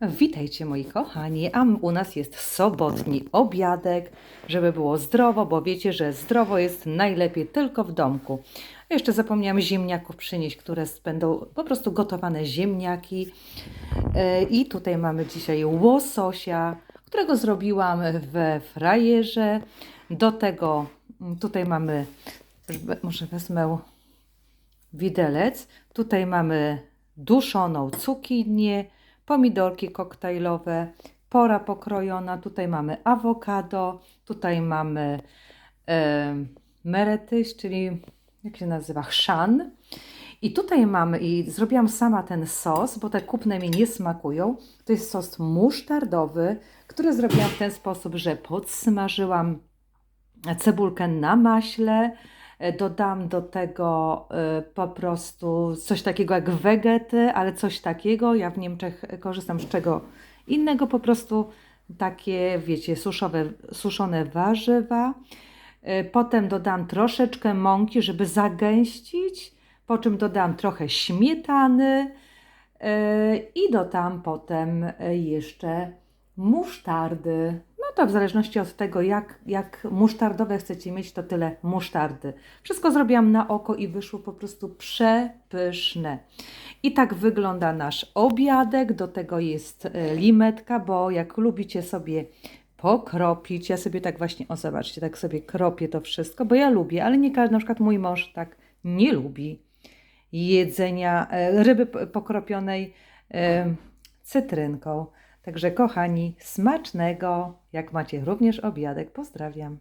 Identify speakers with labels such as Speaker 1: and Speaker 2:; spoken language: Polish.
Speaker 1: Witajcie moi kochani, a u nas jest sobotni obiadek, żeby było zdrowo, bo wiecie, że zdrowo jest najlepiej tylko w domku. Jeszcze zapomniałam ziemniaków przynieść, które będą po prostu gotowane ziemniaki. E, I tutaj mamy dzisiaj łososia, którego zrobiłam we frajerze. Do tego tutaj mamy, może wezmę widelec. Tutaj mamy duszoną cukinię, pomidorki koktajlowe, pora pokrojona. Tutaj mamy awokado, tutaj mamy e, meretyś, czyli jak się nazywa, chrzan. I tutaj mamy, i zrobiłam sama ten sos, bo te kupne mi nie smakują. To jest sos musztardowy, który zrobiłam w ten sposób, że podsmażyłam cebulkę na maśle, dodam do tego e, po prostu coś takiego jak wegety, ale coś takiego, ja w Niemczech korzystam z czego innego, po prostu takie, wiecie, suszowe, suszone warzywa. E, Potem dodam troszeczkę mąki, żeby zagęścić, po czym dodam trochę śmietany e, i dodam potem e, jeszcze musztardy. To w zależności od tego, jak, jak musztardowe chcecie mieć, to tyle musztardy. Wszystko zrobiłam na oko i wyszło po prostu przepyszne. I tak wygląda nasz obiadek. Do tego jest e, limetka, bo jak lubicie sobie pokropić, ja sobie tak właśnie, o zobaczcie, tak sobie kropię to wszystko, bo ja lubię, ale nie każdy, na przykład mój mąż tak nie lubi jedzenia e, ryby pokropionej e, cytrynką. Także kochani, smacznego, jak macie również obiadek, pozdrawiam.